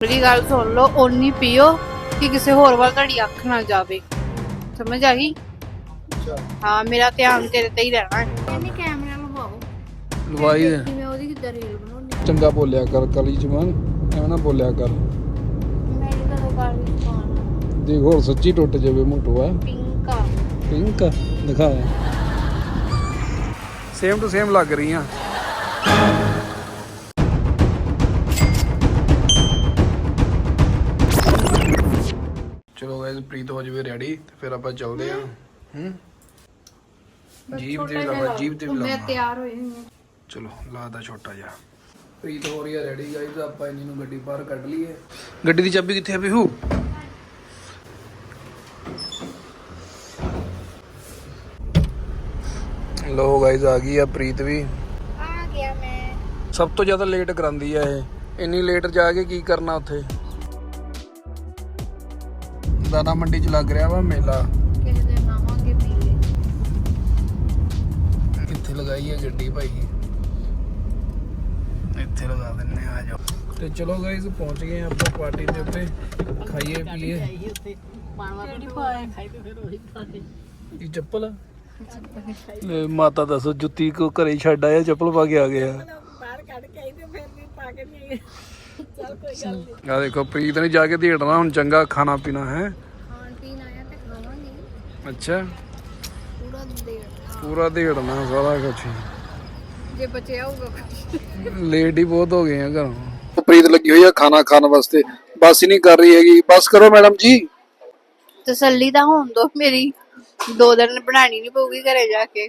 ਮੇਰੀ ਗੱਲ ਸੁਣ ਲਓ ਓਨੀ ਪੀਓ ਕਿ ਕਿਸੇ ਹੋਰ ਵੱਲ ਤੁਹਾਡੀ ਅੱਖ ਨਾ ਜਾਵੇ। ਸਮਝ ਆ ਗਈ? ਹਾਂ ਮੇਰਾ ਧਿਆਨ ਤੇਰੇ ਤੇ ਹੀ ਰਹਿਣਾ ਹੈ। ਕਹਿੰਦੀ ਕੈਮਰਾ ਲਵਾਓ। ਲਵਾਈ ਦੇ ਕਿਵੇਂ ਉਹਦੀ ਕਿੱਦਾਂ ਰੀਲ ਬਣਾਉਣੀ ਚੰਗਾ ਬੋਲਿਆ ਕਰ ਕਲੀ ਜਮਾਨ ਐਵੇਂ ਨਾ ਬੋਲਿਆ ਕਰ। ਦੇਖ ਹੋਰ ਸੱਚੀ ਟੁੱਟ ਜਾਵੇ ਮੋਟੋ ਆ ਪਿੰਕ ਆ। ਪਿੰਕ? ਦਿਖਾ। ਸੇਮ ਟੂ ਸੇਮ ਲੱਗ ਰਹੀਆਂ। ਪ੍ਰੀਤ ਹੋ ਜਵੇ ਰੈਡੀ ਤੇ ਫਿਰ ਆਪਾਂ ਚੱਲਦੇ ਆਂ ਹੂੰ? ਜੀਪ ਤੇ ਲਾਵਾਂ ਜੀਪ ਤੇ ਵੀ ਮੈਂ ਲਾਵਾਂ ਤਿਆਰ ਹੋਈ ਹਾਂ। ਚਲੋ ਲਾਦਾ ਛੋਟਾ ਜਿਹਾ। ਪ੍ਰੀਤ ਹੋ ਰਹੀ ਹੈ ਰੈਡੀ ਗਾਇਸ ਆਪਾਂ ਇਹਨਾਂ ਨੂੰ ਗੱਡੀ ਬਾਹਰ ਕੱਢ ਲਈਏ। ਗੱਡੀ ਦੀ ਚਾਬੀ ਕਿੱਥੇ ਆ ਬਿਹੂ? ਲੋ ਗਾਇਸ ਆ ਗਈ ਆ ਪ੍ਰੀਤ ਵੀ। ਆ ਗਿਆ ਮੈਂ। ਸਭ ਤੋਂ ਜ਼ਿਆਦਾ ਲੇਟ ਕਰਾਂਦੀ ਆ ਇਹ। ਇੰਨੀ ਲੇਟ ਜਾ ਕੇ ਕੀ ਕਰਨਾ ਉੱਥੇ? ਦਾਣਾ ਮੰਡੀ ਚ ਲੱਗ ਰਿਹਾ ਵਾ ਮੇਲਾ। ਕਿਸੇ ਦੇ ਨਾਵਾਂਗੇ ਪੀਲੇ। ਕਿੱਥੇ ਲਗਾਈ ਹੈ ਗੱਡੀ ਭਾਈ। ਇੱਥੇ ਲਗਾ ਦਿੰਨੇ ਆ ਜਾਓ। ਤੇ ਚਲੋ ਗਾਇਸ ਪਹੁੰਚ ਗਏ ਆਪਾਂ ਪਾਰਟੀ ਦੇ ਉੱਤੇ। ਖਾਈਏ ਪੀਏ। ਇਹ ਚੱਪਲ ਆ? ਲੈ, ਮਾਤਾ ਦੱਸੋ ਜੁੱਤੀ ਕੋ ਘਰੇ ਛੱਡ ਆਇਆ ਚੱਪਲ ਪਾ ਕੇ ਆ ਗਿਆ। ਆ ਦੇਖੋ ਪ੍ਰੀਤ ਨੇ ਜਾ ਕੇ ਦੇੜਨਾ ਹੁਣ ਚੰਗਾ ਖਾਣਾ ਪੀਣਾ ਹੈ। ਖਾਣ ਪੀਣ ਆਇਆ ਤੇ ਖਾਵਾਂਗੇ। ਅੱਛਾ। ਪੂਰਾ ਦੇਰ ਪੂਰਾ ਦੇੜਨਾ ਸਾਰਾ ਕੁਝ ਜੇ ਬਚਿਆ ਹੋਊਗਾ ਲੇਟ ਹੀ ਬਹੁਤ ਹੋ ਗਏ ਆ ਘਰੋਂ। ਪ੍ਰੀਤ ਲੱਗੀ ਹੋਈ ਆ ਖਾਣਾ ਖਾਣ ਵਾਸਤੇ। ਬਸ ਹੀ ਨਹੀਂ ਕਰ ਰਹੀ ਹੈਗੀ। ਬਸ ਕਰੋ ਮੈਡਮ ਜੀ। ਤਸੱਲੀ ਤਾਂ ਹੋਣ ਦੋ ਮੇਰੀ। ਦੋ ਦਿਨ ਬਣਾਣੀ ਨਹੀਂ ਪਊਗੀ ਘਰੇ ਜਾ ਕੇ।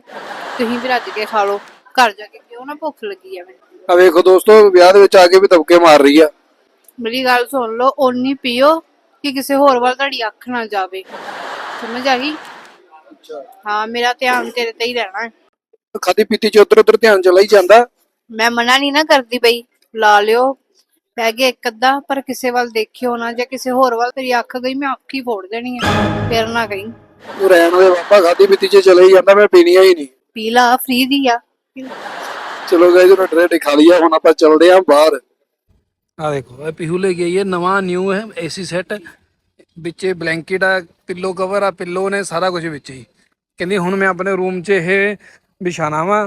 ਤੁਸੀਂ ਵੀ ਰੱਜ ਕੇ ਖਾ ਲਓ। ਘਰ ਜਾ ਕੇ ਕਿਉਂ ਨਾ ਭੁੱਖ ਲੱਗੀ ਆ ਮੈਨੂੰ। ਆ ਵੇਖੋ ਦੋਸਤੋ ਵਿਆਹ ਦੇ ਵਿੱਚ ਆ ਕੇ ਵੀ ਦਬਕੇ ਮਾਰ ਰਹੀ ਆ। ਮੇਰੀ ਗੱਲ ਸੁਣ ਲਓ ਓਨੀ ਪੀਓ ਕਿ ਕਿਸੇ ਹੋਰ ਵੱਲ ਤੁਹਾਡੀ ਅੱਖ ਨਾ ਜਾਵੇ। ਸਮਝ ਆ ਗਈ? ਹਾਂ ਮੇਰਾ ਧਿਆਨ ਤੇਰੇ ਤੇ ਹੀ ਰਹਿਣਾ ਹੈ। ਖਾਦੀ ਪੀਤੀ ਚ ਉਧਰ ਉਧਰ ਧਿਆਨ ਚਲਾ ਹੀ ਜਾਂਦਾ। ਮੈਂ ਮਨਾ ਨਹੀਂ ਨਾ ਕਰਦੀ ਬਈ ਲਾ ਲਿਓ। ਪੈ ਗਿਆ ਇੱਕ ਅੱਧਾ ਪਰ ਕਿਸੇ ਵੱਲ ਦੇਖਿਓ ਨਾ ਜੇ ਕਿਸੇ ਹੋਰ ਵੱਲ ਤੇਰੀ ਅੱਖ ਗਈ ਮੈਂ ਅੱਖ ਹੀ ਫੋੜ ਦੇਣੀ ਹੈ ਫਿਰ ਨਾ ਕਹੀਂ। ਉਹ ਰਹਿਣ ਦੇ ਬਾਬਾ ਖਾਦੀ ਪੀਤੀ ਚ ਚਲਾ ਹੀ ਜਾਂਦਾ ਮੈਂ ਪੀਣੀਆਂ ਹੀ ਨਹੀਂ। ਪੀ ਲਾ ਫ੍ਰੀ ਦੀ ਆ। ਚਲੋ ਗਾਇਸ ਉਹਨਾਂ ਡਰੇ ਖਾ ਲਿਆ ਹੁਣ ਆਪਾਂ ਚੱਲਦੇ ਆਂ ਬਾਹਰ। ਆ ਦੇਖੋ। ਇਹ ਪਿਹੂ ਲੈ ਕੇ ਆਈ ਹੈ ਨਵਾਂ ਨਿਊ ਹੈ ਏਸੀ ਸੈੱਟ ਵਿੱਚੇ ਬਲੈਂਕਟ ਆ ਪਿੱਲੋ ਕਵਰ ਆ ਪਿੱਲੋ ਨੇ ਸਾਰਾ ਕੁਝ ਵਿੱਚ ਹੀ। ਕਹਿੰਦੀ ਹੁਣ ਮੈਂ ਆਪਣੇ ਰੂਮ 'ਚ ਇਹ ਵਿਛਾਣਾ ਵਾ।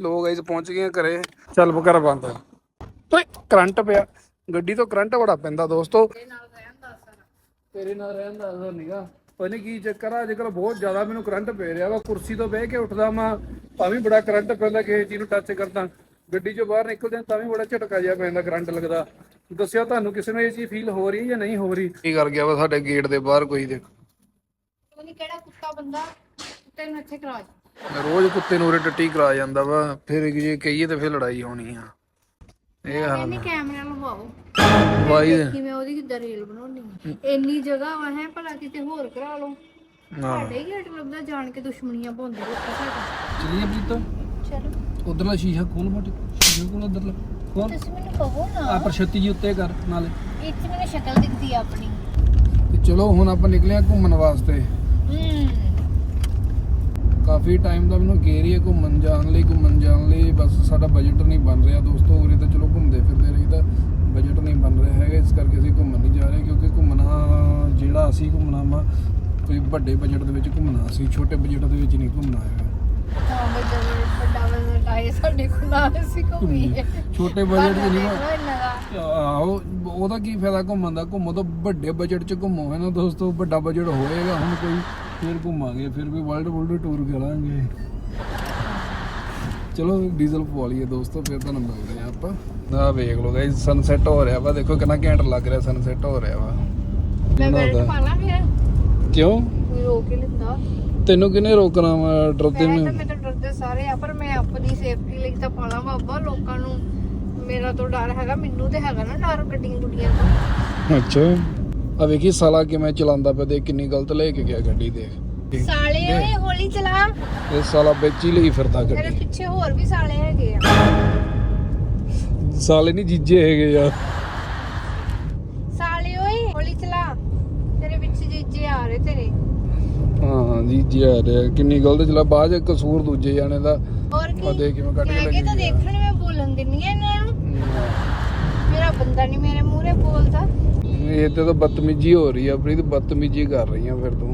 ਲੋਕ ਗਾਇਸ ਪਹੁੰਚ ਗਏ ਘਰੇ। ਚੱਲ ਬਕਰ ਬੰਦ ਓਏ ਕਰੰਟ ਪਿਆ। ਗੱਡੀ ਤੋਂ ਕਰੰਟ ਬੜਾ ਪੈਂਦਾ ਦੋਸਤੋ। ਤੇਰੇ ਨਾਲ ਰਹਿਣ ਦਾ ਅਸਰ ਨਹੀਂਗਾ ਪਤਾ ਨਹੀਂ ਕੀ ਚੱਕਰ ਆ ਅੱਜਕੱਲ ਬਹੁਤ ਜ਼ਿਆਦਾ ਮੈਨੂੰ ਕਰੰਟ ਪੈ ਰਿਹਾ ਵਾ। ਕੁਰਸੀ ਤੋਂ ਬਹਿ ਕੇ ਉੱਠਦਾ ਮੈਂ ਤਾਂ ਵੀ ਬੜਾ ਕਰੰਟ ਪੈਂਦਾ ਕਿਸੇ ਚੀਜ਼ ਨੂੰ ਟੱਚ ਕਰਦਾ। ਗੱਡੀ ਚੋਂ ਬਾਹਰ ਨਿਕਲਦੇ ਹਾਂ ਤਾਂ ਵੀ ਬੜਾ ਝਟਕਾ ਜਿਹਾ ਪੈਂਦਾ ਕਰੰਟ ਲੱਗਦਾ। ਦੱਸਿਓ ਤੁਹਾਨੂੰ ਕਿਸੇ ਨੂੰ ਇਹ ਚੀਜ਼ ਫੀਲ ਹੋ ਰਹੀ ਹੈ ਜਾਂ ਨਹੀਂ ਹੋ ਰਹੀ? ਕੀ ਕਰ ਗਿਆ ਵਾ ਸਾਡੇ ਗੇਟ ਦੇ ਬਾਹਰ ਕੋਈ ਦੇਖ। ਪਤਾ ਨਹੀਂ ਕਿਹੜਾ ਕੁੱਤਾ ਬੰਦਾ ਕੁੱਤੇ ਨੂੰ ਇੱਥੇ ਕਰਾ ਰੋਜ਼ ਕੁੱਤੇ ਨੂੰ ਉਰੇ ਟੱਟੀ ਕਰਾ ਜਾਂਦਾ ਵਾ ਫਿਰ ਜੇ ਕਹੀਏ ਤਾਂ ਫਿਰ ਲੜਾਈ ਹੋਣੀ ਆ। ਇਹ ਹਾਲ ਕਹਿੰਦੀ ਕੈਮਰਾ ਲਵਾਓ। ਵਾਈ ਕਿਵੇਂ ਉਹਦੀ ਕਿੱਦਾਂ ਰੀਲ ਬਣਾਉਣੀ ਇੰਨੀ ਜਗ੍ਹਾ ਵਾ ਹੈ ਭਲਾ ਕਿਤੇ ਹੋਰ ਕਰਾ ਲਓ। ਹਾਂ। ਸਾਡੇ ਹੀ ਗੇਟ ਲੱਭਦਾ ਜਾਣ ਕੇ ਦੁਸ਼ਮਣੀਆਂ ਪਾਉਂਦੇ ਉੱਥੇ ਸਾਡਾ ਚਲੀਏ ਪ੍ਰੀਤ ਉਧਰਲਾ ਸ਼ੀਸ਼ਾ ਖੋਲ ਮਟ ਸ਼ੀਸ਼ਾ ਖੋਲ ਉਧਰਲਾ ਖੋਲ। ਤੁਸੀਂ ਮੈਨੂੰ ਕਹੋ ਨਾ। ਆ ਛੱਤੀ ਜੀ ਉੱਤੇ ਕਰ ਨਾਲੇ। 'ਚ ਮੈਨੂੰ ਸ਼ਕਲ ਦਿਖਦੀ ਆ ਆਪਣੀ। ਤੇ ਚਲੋ ਹੁਣ ਆਪਾਂ ਨਿਕਲੇ ਆ ਘੁੰਮਣ ਵਾਸਤੇ। ਹੂੰ। ਕਾਫੀ ਟਾਈਮ ਦਾ ਮੈਨੂੰ ਕਹਿ ਰਹੀ ਹੈ ਘੁੰਮਣ ਜਾਣ ਲਈ ਘੁੰਮਣ ਜਾਣ ਲਈ। ਬਸ ਸਾਡਾ ਬਜਟ ਨਹੀਂ ਬਣ ਰਿਹਾ ਦੋਸਤੋ ਉਰੇ ਤਾਂ ਚਲੋ ਘੁੰਮਦੇ ਫਿਰਦੇ ਰਹੀਦਾ ਬਜਟ ਨਹੀਂ ਬਣ ਰਿਹਾ ਹੈਗਾ ਇਸ ਕਰਕੇ ਅਸੀਂ ਘੁੰਮਣ ਨਹੀਂ ਜਾ ਰਹੇ ਕਿਉਂਕਿ ਘੁੰਮਣਾ ਜਿਹੜਾ ਅਸੀਂ ਘੁੰਮਣਾ ਵਾ ਕੋਈ ਵੱਡੇ ਬਜਟ ਦੇ ਵਿੱਚ ਘੁੰਮਣਾ ਅਸੀਂ ਛੋਟੇ ਬਜਟ ਦੇ ਵਿੱਚ ਨਹੀਂ ਘੁੰਮਣਾ ਹੈਗਾ। ਹਾਂ ਬੱਡਾ ਵੱਡਾ ਆਏ ਸਾਡੇ ਕੋਲ ਨਾਲ ਅਸੀਂ ਘੁੰਮੀਏ ਛੋਟੇ ਬਜਟ 'ਚ ਨਹੀਂ ਦਾ। ਆਹੋ ਉਹਦਾ ਕੀ ਫਾਇਦਾ ਘੁੰਮਣ ਦਾ? ਘੁੰਮੋ ਤਾਂ ਵੱਡੇ ਬਜਟ 'ਚ ਘੁੰਮੋ ਹੈ ਨਾ ਦੋਸਤੋ? ਵੱਡਾ ਬਜਟ ਹੋਏਗਾ ਹੁਣ ਕੋਈ ਫਿਰ ਘੁੰਮਾਂਗੇ ਫਿਰ ਵੀ ਵਰਲਡ ਵਰਲਡ ਟੂਰ ਕਰਾਂਗੇ। ਚਲੋ ਡੀਜ਼ਲ ਪਵਾ ਲਈਏ ਦੋਸਤੋ ਫਿਰ ਤੁਹਾਨੂੰ ਮਿਲਦੇ ਆ ਆਪਾਂ। ਆ ਵੇਖ ਲਓ ਗਾਇਸ ਸਨਸੈਟ ਹੋ ਰਿਹਾ ਵਾ। ਦੇਖੋ ਕਿੰਨਾ ਘੈਂਟ ਲੱਗ ਰਿਹਾ ਸਨਸੈਟ ਹੋ ਰਿਹਾ ਵਾ। ਮੈਂ ਬੈਲਟ ਪਾ ਲਾਂ ਫਿਰ ਕਿਉਂ? ਕੋਈ ਰੋਕ ਹੀ ਲੈਂਦਾ ਤੈਨੂੰ ਕਿਹਨੇ ਰੋਕਣਾ ਵਾ? ਡਰਦੇ ਨੂੰ ਮੈਂ ਤਾਂ ਡਰਦੇ ਸਾਰੇ ਆ ਪਰ ਮੈਂ ਆਪਣੀ ਸੇਫਟੀ ਲਈ ਤਾਂ ਪਾਣਾ ਬਾਬਾ ਲੋਕਾਂ ਨੂੰ ਮੇਰਾ ਤੋਂ ਡਰ ਹੈਗਾ ਮੈਨੂੰ ਤੇ ਹੈਗਾ ਨਾ ਡਰ ਗੱਡੀਆਂ ਗੁੱਡੀਆਂ ਤੋਂ ਅੱਛਾ। ਆ ਵੇਖੀ ਸਾਲਾ ਕਿਵੇਂ ਚਲਾਉਂਦਾ ਪਿਆ ਦੇਖ ਕਿੰਨੀ ਗਲਤ ਲੈ ਕੇ ਗਿਆ ਗੱਡੀ ਦੇਖ। ਸਾਲੇ ਓਏ ਹੌਲੀ ਚਲਾ। ਇਹ ਸਾਲਾ ਵਿੱਚ ਹੀ ਲਈ ਫਿਰਦਾ ਮੇਰੇ ਗੱਡੀ। ਪਿੱਛੇ ਹੋਰ ਵੀ ਸਾਲੇ ਹੈਗੇ ਆ। ਸਾਲੇ ਨਹੀਂ ਜੀਜੇ ਹੈਗੇ ਯਾਰ ਸਾਲੇ ਓਏ ਹੌਲੀ ਚਲਾ ਤੇਰੇ ਪਿੱਛੇ ਜੀਜੇ ਆ ਰਹੇ ਤੇਰੇ ਹਾਂ ਜੀਜੇ ਆ ਰਿਹਾ। ਕਿੰਨੀ ਗਲਤ ਚਲਾ ਬਾਅਦ ਚ ਕਸੂਰ ਦੂਜੇ ਜਾਣੇ ਦਾ। ਹੋਰ ਆ ਕੀ ਕਿਵੇਂ ਕੱਢ ਕੇ ਕੇ ਤਾਂ ਲੱਗੀ ਦੇਖਣ ਮੈਂ ਬੋਲਣ ਦਿੰਨੀ ਆ ਇਹਨਾਂ ਨੂੰ। ਤੇਰਾ ਬੰਦਾ ਨਹੀਂ ਮੇਰੇ ਮੂਹਰੇ ਬੋਲਦਾ। ਇਹ ਤੇ ਤਾਂ ਬਦਤਮੀਜੀ ਹੋ ਰਹੀ ਆ ਪ੍ਰੀਤ ਬਦਤਮੀਜੀ ਕਰ ਰਹੀ ਆ ਫਿਰ ਤੂੰ।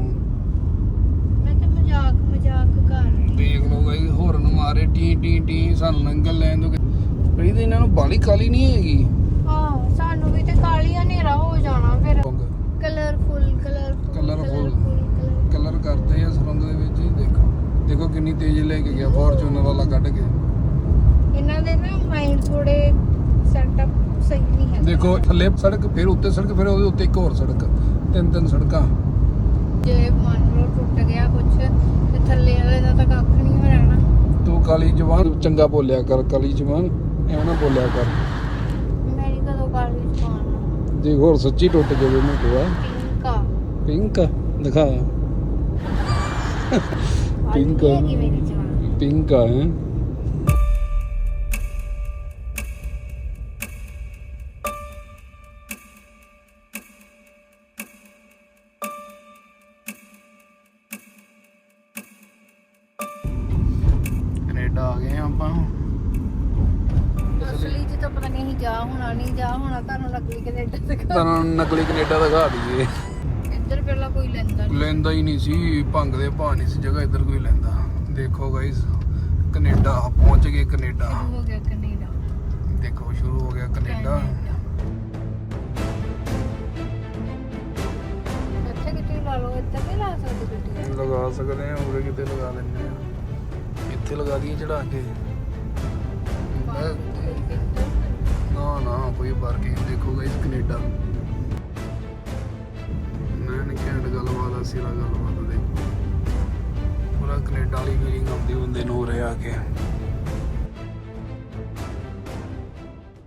ਮੈਂ ਤੇ ਮਜ਼ਾਕ ਮਜ਼ਾਕ ਕਰ ਰਹੀ ਦੇਖ ਲਓ ਗਾਈ ਹੋਰਨ ਮਾਰੇ ਟੀ ਟੀ ਟੀ ਸਾਨੂੰ ਨੰਗਲ ਲੈਣ ਦੋ ਪ੍ਰੀਤ ਇਹਨਾਂ ਨੂੰ ਬਾਲੀ ਕਾਲੀ ਨਹੀਂ ਹੈਗੀ? ਆਹ ਸਾਨੂੰ ਵੀ ਤੇ ਕਾਲੀ ਹਨੇਰਾ ਹੋ ਜਾਣਾ ਫਿਰ। Colourful colourful Colourful। ਕਲਰ ਕਰਦੇ ਆ ਸੁਰੰਗ ਦੇ ਵਿੱਚ ਹੀ ਦੇਖੋ। ਦੇਖੋ ਕਿੰਨੀ ਤੇਜ਼ ਲੈ ਕੇ ਗਿਆ ਫੋਰਚੂਨਰ ਵਾਲਾ ਕੱਢ ਕੇ। ਇਹਨਾਂ ਦੇ ਨਾ ਮਾਈਂਡ ਥੋੜੇ ਸੈਟਅਪ ਸਹੀ ਨਹੀਂ ਹੈ ਦੇਖੋ ਥੱਲੇ ਸੜਕ ਫਿਰ ਉੱਤੇ ਸੜਕ ਫਿਰ ਉਹਦੇ ਉੱਤੇ ਇੱਕ ਹੋਰ ਸੜਕ ਤਿੰਨ ਤਿੰਨ ਸੜਕਾਂ। ਜੇ ਮੰਨ ਲਓ ਟੁੱਟ ਗਿਆ ਕੁਛ ਤੇ ਥੱਲੇ ਵਾਲੇ ਦਾ ਤਾਂ ਕੱਖ ਨਹੀਂ ਹੋ ਰਹਿਣਾ। ਤੂੰ ਕਾਲੀ ਜਵਾਨ ਚੰਗਾ ਬੋਲਿਆ ਕਰ ਕਾਲੀ ਜਵਾਨ ਐਵੇਂ ਨਾ ਬੋਲਿਆ ਕਰ। ਮੇਰੀ ਕਦੋਂ ਕਾਲੀ ਜਵਾਨ ਜੇ ਹੋਰ ਸੱਚੀ ਟੁੱਟ ਜਾਵੇ ਮੈਂ ਕੋਆ ਪਿੰਕ ਆ। ਪਿੰਕ ਦਿਖਾ। ਪਿੰਕ ਆ। ਪਿੰਕ ਆ ਹੈ। ਕੈਨੇਡਾ ਆ ਗਏ ਆ ਆਪਾਂ। ਅਸਲੀ ਚ ਤਾਂ ਪਤਾ ਨਹੀਂ ਜਾ ਹੋਣਾ ਨਹੀਂ ਜਾ ਹੋਣਾ ਤੁਹਾਨੂੰ ਨਕਲੀ ਕੈਨੇਡਾ ਦਿਖਾ ਤੁਹਾਨੂੰ ਨਕਲੀ ਕੈਨੇਡਾ ਦਿਖਾ ਦਈਏ। ਇੱਧਰ ਪਹਿਲਾਂ ਕੋਈ ਲੈਂਦਾ ਨਹੀਂ। ਲੈਂਦਾ ਹੀ ਨਹੀਂ ਸੀ ਭੰਗ ਦੇ ਭਾਅ ਨਹੀਂ ਸੀ ਜਗ੍ਹਾ ਇੱਧਰ ਕੋਈ ਲੈਂਦਾ। ਦੇਖੋ ਗਾਇਸ ਕੈਨੇਡਾ ਪਹੁੰਚ ਗਏ ਕੈਨੇਡਾ। ਸ਼ੁਰੂ ਹੋ ਗਿਆ ਕੈਨੇਡਾ। ਦੇਖੋ ਸ਼ੁਰੂ ਹੋ ਗਿਆ ਕੈਨੇਡਾ। ਇੱਥੇ ਕਿਤੇ ਲਾ ਲਓ ਇੱਥੇ ਨਹੀਂ ਲਾ ਸਕਦੇ ਗੱਡੀ। ਲਗਾ ਸਕਦੇ ਆ ਉਰੇ ਕਿਤੇ ਲਗਾ ਲੈਂਦੇ ਆ ਇੱਥੇ ਲਗਾ ਦਈਏ ਚੜਾ ਕੇ। ਨਾ ਨਾ ਕੋਈ ਪਾਰਕਿੰਗ ਦੇਖੋ ਗਾਇਸ ਕੈਨੇਡਾ। ਗੱਲਬਾਤ ਆ ਗੱਲਬਾਤ ਦੇਖੋ ਪੂਰਾ ਕੈਨੇਡਾ ਵਾਲੀ ਫੀਲਿੰਗ ਆਉਂਦੀ ਹੁੰਦੇ ਨੂੰ ਉਰੇ ਆ ਕੇ।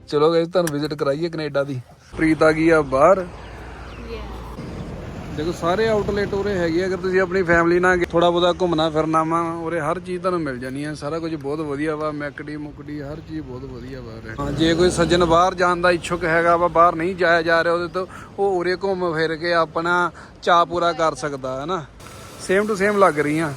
ਚਲੋ ਗਾਇਸ, ਤੁਹਾਨੂੰ ਵਿਜ਼ਿਟ ਕਰਾਈਏ ਕੈਨੇਡਾ ਦੀ। ਪ੍ਰੀਤ ਆ ਗਈ ਆ ਬਾਹਰ। ਦੇਖੋ ਸਾਰੇ ਆਊਟਲੈਟ ਉਰੇ ਹੈਗੇ। ਅਗਰ ਤੁਸੀਂ ਆਪਣੀ ਫੈਮਿਲੀ ਨਾਲ ਥੋੜਾ ਬਹੁਤਾ ਘੁੰਮਣਾ ਫਿਰਨਾ ਵਾ ਉਰੇ ਹਰ ਚੀਜ਼ ਤੁਹਾਨੂੰ ਮਿਲ ਜਾਣੀ ਆ। ਸਾਰਾ ਕੁਝ ਬਹੁਤ ਵਧੀਆ ਵਾ ਮੈਕਡੀ ਮੁਕਡੀ ਹਰ ਚੀਜ਼ ਬਹੁਤ ਵਧੀਆ ਵਾ ਉਰੇ। ਹਾਂ ਜੇ ਕੋਈ ਸੱਜਣ ਬਾਹਰ ਜਾਣ ਦਾ ਇੱਛੁਕ ਹੈਗਾ ਵਾ ਬਾਹਰ ਨਹੀਂ ਜਾਇਆ ਜਾ ਰਿਹਾ ਉਹਦੇ ਤੋਂ ਉਹ ਉਰੇ ਘੁੰਮ ਫਿਰ ਕੇ ਆਪਣਾ ਚਾਅ ਪੂਰਾ ਕਰ ਸਕਦਾ ਹੈ ਨਾ? ਸੇਮ ਟੂ ਸੇਮ ਲੱਗ ਰਹੀਆਂ।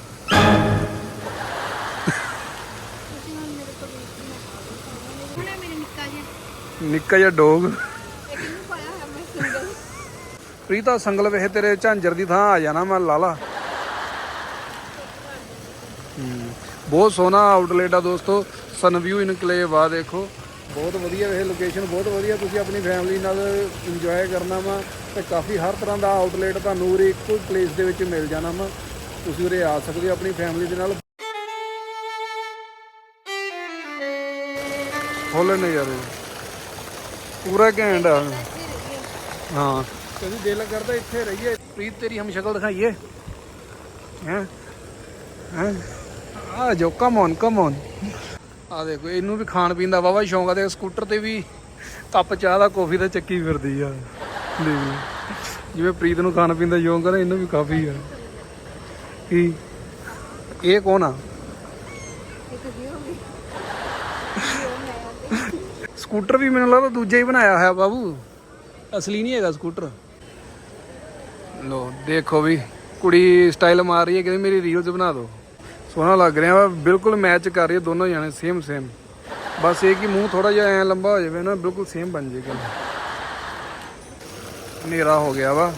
ਨਿੱਕਾ ਜਿਹਾ ਡੋਗ ਇਹ ਕਿਹਨੂੰ ਪਾਇਆ ਹੈ ਮੈਂ ਸਿੰਗਲ ਪ੍ਰੀਤਾ, ਸੰਗਲ ਵੇਖ ਤੇਰੇ ਝਾਂਜਰ ਦੀ ਥਾਂ ਆ ਜਾਣਾ ਮੈਂ, ਲਾਲਾ। ਬਹੁਤ ਸੋਹਣਾ ਆਊਟਲੈਟ ਆ ਦੋਸਤੋ ਸਨਵਿਊ ਇਨਕਲੇਵ ਆ, ਦੇਖੋ। ਬਹੁਤ ਵਧੀਆ ਇਹ ਲੋਕੇਸ਼ਨ ਬਹੁਤ ਵਧੀਆ ਤੁਸੀਂ ਆਪਣੀ ਫੈਮਿਲੀ ਨਾਲ ਇੰਜੋਏ ਕਰਨਾ ਵਾ, ਤੇ ਕਾਫੀ ਹਰ ਤਰ੍ਹਾਂ ਦਾ ਆਊਟਲੈਟ ਤੁਹਾਨੂੰ ਉਰੇ ਇੱਕੋ ਪਲੇਸ ਦੇ ਵਿੱਚ ਮਿਲ ਜਾਣਾ ਵਾ। ਤੁਸੀਂ ਉਰੇ ਆ ਸਕਦੇ ਹੋ ਆਪਣੀ ਫੈਮਿਲੀ ਦੇ ਨਾਲ। ਫੁੱਲ ਨਜ਼ਾਰੇ ਪੂਰਾ ਘੈਂਟ ਆ। ਹਾਂ। ਕਦੀ ਦਿਲ ਕਰਦਾ ਇੱਥੇ ਰਹੀਏ। ਪ੍ਰੀਤ, ਤੇਰੀ ਹਮ ਸ਼ਕਲ ਦਿਖਾਈਏ। ਹੈ? ਹੈ? ਆ ਜੋ ਕਮ ਔਨ ਕਮ ਔਨ ਆ ਦੇਖੋ, ਇਹਨੂੰ ਵੀ ਖਾਣ ਪੀਣ ਦਾ ਵਾਵਾ ਸ਼ੌਂਕ ਆ ਤੇ ਸਕੂਟਰ ਤੇ ਵੀ ਕੱਪ ਚਾਹ ਦਾ, ਕਾਫੀ ਦਾ ਚੱਕੀ ਫਿਰਦੀ ਆ। ਜਿਵੇਂ ਪ੍ਰੀਤ ਨੂੰ ਖਾਣ ਪੀਣ ਦਾ ਸ਼ੌਂਕ ਆ ਇਹਨੂੰ ਵੀ ਕਾਫੀ ਆ। ਕੀ? ਇਹ ਕੌਣ ਆ? ਸਕੂਟਰ ਵੀ ਮੈਨੂੰ ਲੱਗਦਾ ਦੂਜਾ ਹੀ ਬਣਾਇਆ ਹੋਇਆ ਬਾਬੂ। ਅਸਲੀ ਨਹੀਂ ਹੈਗਾ ਸਕੂਟਰ। ਲੋ, ਦੇਖੋ ਵੀ, ਕੁੜੀ ਸਟਾਈਲ ਮਾਰ ਰਹੀ ਹੈ, ਕਹਿੰਦੀ ਮੇਰੀ ਰੀਲਸ ਬਣਾ ਦਿਓ ਸੋਹਣਾ ਲੱਗ ਰਿਹਾ ਵਾ, ਬਿਲਕੁਲ ਮੈਚ ਕਰ ਰਹੀ ਹੈ, ਦੋਨੋਂ ਜਾਣੇ ਸੇਮ ਸੇਮ ਬਸ ਇਹ ਕਿ ਮੂੰਹ ਥੋੜਾ ਜਿਹਾ ਐ ਲੰਬਾ ਹੋ ਜਾਵੇ ਨਾ, ਬਿਲਕੁਲ ਸੇਮ ਬਣ ਜਾਏਗਾ। ਹਨੇਰਾ ਹੋ ਗਿਆ ਵਾ।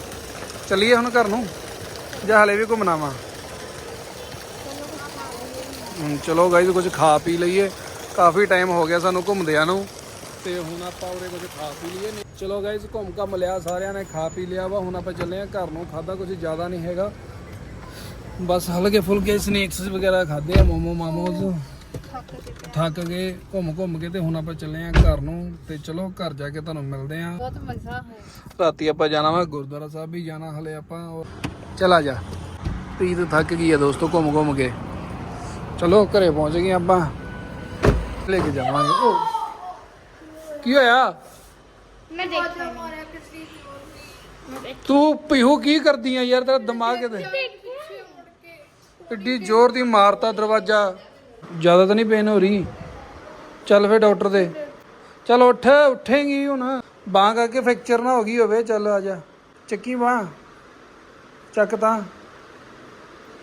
ਚੱਲੀਏ ਹੁਣ ਘਰ ਨੂੰ, ਜਾਂ ਹਲੇ ਵੀ ਘੁੰਮਣਾ ਵਾ। ਹੁਣ ਚਲੋ ਗਾਈਜ਼ ਕੁਝ ਖਾ ਪੀ ਲਈਏ। ਕਾਫੀ ਟਾਈਮ ਹੋ ਗਿਆ ਸਾਨੂੰ ਘੁੰਮਦਿਆਂ ਨੂੰ, ਤੇ ਹੁਣ ਆਪਾਂ ਉਰੇ ਕੁਝ ਖਾ ਪੀ ਲਈਏ। ਚਲੋ ਗਾਈਜ਼ ਘੁੰਮ ਘੰਮ ਲਿਆ ਸਾਰਿਆਂ ਨੇ ਖਾ ਪੀ ਲਿਆ ਵਾ। ਹੁਣ ਆਪਾਂ ਚੱਲੇ ਆ ਘਰ ਨੂੰ ਖਾਦਾ ਕੁਝ ਜ਼ਿਆਦਾ ਨਹੀਂ ਹੈਗਾ। ਬਸ ਹਲਕੇ ਫੁਲਕੇ ਸਨੈਕਸ ਵਗੈਰਾ ਖਾਦੇ ਆ ਮੋਮੋ ਮਾਮੋਜ਼। ਥੱਕ ਗਏ ਘੁੰਮ ਘੁੰਮ ਕੇ ਤੇ ਹੁਣ ਆਪਾਂ ਚੱਲੇ ਆ ਘਰ ਨੂੰ। ਤੇ ਚਲੋ ਘਰ ਜਾ ਕੇ ਤੁਹਾਨੂੰ ਮਿਲਦੇ ਆ ਬਹੁਤ ਮਜ਼ਾ ਹੋਇਆ ਰਾਤੀ ਆਪਾਂ ਜਾਣਾ ਵਾ ਗੁਰਦੁਆਰਾ ਸਾਹਿਬ ਵੀ ਜਾਣਾ ਹਲੇ ਆਪਾਂ ਚਲਾ ਜਾ। ਪ੍ਰੀਤ ਥੱਕ ਗਈ ਆ ਦੋਸਤੋ ਘੁੰਮ ਘੁੰਮ ਕੇ। ਚਲੋ ਘਰੇ ਪਹੁੰਚ ਗਏ ਆਪਾਂ। ਲੈ ਕੇ ਜਾਵਾਂਗੇ। ਕੀ ਹੋਇਆ? ਮੈਂ ਦੇਖਿਆ ਤੂੰ ਪੀਹੂ ਕੀ ਕਰਦੀ ਆ ਯਾਰ ਤੇਰਾ ਦਿਮਾਗ ਕਿਤੇ ਏਡੀ ਜ਼ੋਰ ਦੀ ਮਾਰਤਾ ਦਰਵਾਜ਼ਾ ਜ਼ਿਆਦਾ ਤਾਂ ਨਹੀਂ ਪੇਨ ਹੋ ਰਹੀ ਚੱਲ ਫੇ ਡਾਕਟਰ ਦੇ ਚੱਲ ਉੱਠ ਉੱਠੇਂਗੀ ਹੁਣ ਬਾਂਹ ਕਰਕੇ ਫ੍ਰੈਕਚਰ ਨਾ ਹੋ ਗਈ ਹੋਵੇ ਚੱਲ ਆ ਜਾ ਚੱਕੀ ਬਾਂਹ ਚੱਕ ਤਾਂ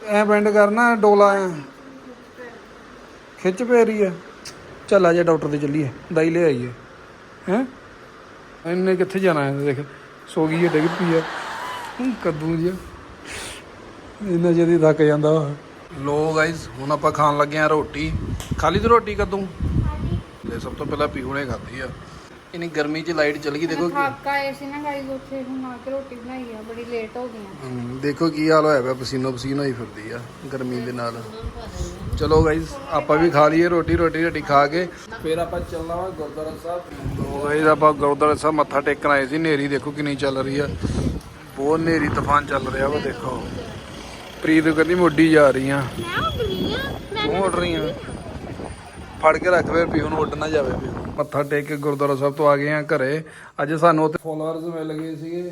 ਐ ਬੈਂਡ ਕਰਨਾ ਡੋਲਾ ਐ ਖਿੱਚ ਪੈ ਰਹੀ ਐ ਚੱਲ ਆ ਜਾ ਡਾਕਟਰ ਦੇ ਚੱਲੀਏ ਦਵਾਈ ਲੈ ਆਈਏ ਹੈ ਇਹਨੇ ਕਿੱਥੇ ਜਾਣਾ ਹੈ? ਦੇਖ ਸੋ ਗਈ ਹੈ ਡਿੱਗ ਪਈ ਹੈ। ਕੱਦੂ ਜਿਹਾ ਇੰਨਾ ਜਦੀ ਥੱਕ ਜਾਂਦਾ ਲੋ ਗਾਇਸ ਹੁਣ ਆਪਾਂ ਖਾਣ ਲੱਗੇ ਆ ਰੋਟੀ। ਖਾਲੀ ਤੇ ਰੋਟੀ ਕਦੋਂ? ਤੇ ਸਭ ਤੋਂ ਪਹਿਲਾਂ ਪੀਹੂ ਨੇ ਖਾਧੀ ਆ। ਇਨੀ ਗਰਮੀ 'ਚ ਲਾਈਟ ਚਲ ਗਈ ਦੇਖੋ ਥੱਕ ਆਏ ਸੀ ਨਾ ਗਾਈਜ਼ ਉੱਥੇ ਹੁਣ ਆ ਕੇ ਰੋਟੀ ਬਣਾਈ ਆ ਬੜੀ ਲੇਟ ਹੋ ਗਈਆਂ। ਹਮ, ਦੇਖੋ ਕੀ ਹਾਲ ਹੋਇਆ ਪਿਆ ਪਸੀਨੋ ਪਸੀਨ ਹੋਈ ਫਿਰਦੀ ਆ ਗਰਮੀ ਦੇ ਨਾਲ। ਚਲੋ ਗਾਇਸ ਆਪਾਂ ਵੀ ਖਾ ਲਈਏ ਰੋਟੀ ਰੋਟੀ ਰੋਟੀ ਖਾ ਕੇ। ਫਿਰ ਆਪਾਂ ਚੱਲਣਾ ਵਾ ਗੁਰਦੁਆਰਾ ਸਾਹਿਬ। ਲੋ ਗਾਇਸ ਆਪਾਂ ਗੁਰਦੁਆਰਾ ਸਾਹਿਬ ਮੱਥਾ ਟੇਕਣ ਆਏ ਸੀ ਨੇਰੀ ਦੇਖੋ ਕਿੰਨੀ ਚੱਲ ਰਹੀ ਆ। ਬਹੁਤ ਨੇਰੀ ਤੂਫਾਨ ਚੱਲ ਰਿਹਾ ਵਾ ਦੇਖੋ। ਪ੍ਰੀਤ ਕਹਿੰਦੀ ਮੋਢੀ ਜਾ ਰਹੀਆਂ ਤੂੰ ਉੱਡ ਰਹੀ ਆ ਫੜ ਕੇ ਰੱਖ ਵੇ ਪੀਹੂ ਨੂੰ ਉੱਡ ਨਾ ਜਾਵੇ ਪੀਹੂ ਮੱਥਾ ਟੇਕ ਕੇ ਗੁਰਦੁਆਰਾ ਸਾਹਿਬ ਤੋਂ ਆ ਗਏ ਆ ਘਰੇ। ਅੱਜ ਸਾਨੂੰ ਉੱਥੇ ਫੋਲੋਅਰਸ ਮਿਲ ਗਏ ਸੀਗੇ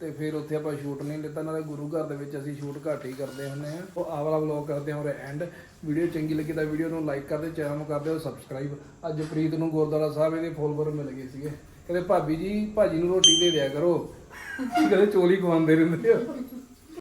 ਤੇ ਫਿਰ ਉੱਥੇ ਆਪਾਂ ਸ਼ੂਟ ਨਹੀਂ ਲਿੱਤਾ। ਨਾਲੇ ਗੁਰੂ ਘਰ ਦੇ ਵਿੱਚ ਅਸੀਂ ਸ਼ੂਟ ਘੱਟ ਹੀ ਕਰਦੇ ਹੁੰਦੇ ਆ ਉਹ ਆਵਲਾ ਵਾਲਾ ਵਲੌਗ ਕਰਦੇ ਹਾਂ ਔਰ ਐਂਡ ਵੀਡੀਓ ਚੰਗੀ ਲੱਗੀ ਤਾਂ ਵੀਡੀਓ ਨੂੰ ਲਾਈਕ ਕਰਦੇ ਚੈਨਲ ਨੂੰ ਕਰਦੇ ਹੋ ਸਬਸਕ੍ਰਾਈਬ ਅੱਜ ਪ੍ਰੀਤ ਨੂੰ ਗੁਰਦੁਆਰਾ ਸਾਹਿਬ ਇਹਦੇ ਫੋਲੋਅਰ ਮਿਲ ਗਏ ਸੀਗੇ। ਕਹਿੰਦੇ, ਭਾਬੀ ਜੀ, ਭਾਜੀ ਨੂੰ ਰੋਟੀ ਦੇ ਦਿਆ ਕਰੋ। ਕਹਿੰਦੇ, ਚੋਲੀ ਖਵਾਉਂਦੇ ਰਹਿੰਦੇ ਆ।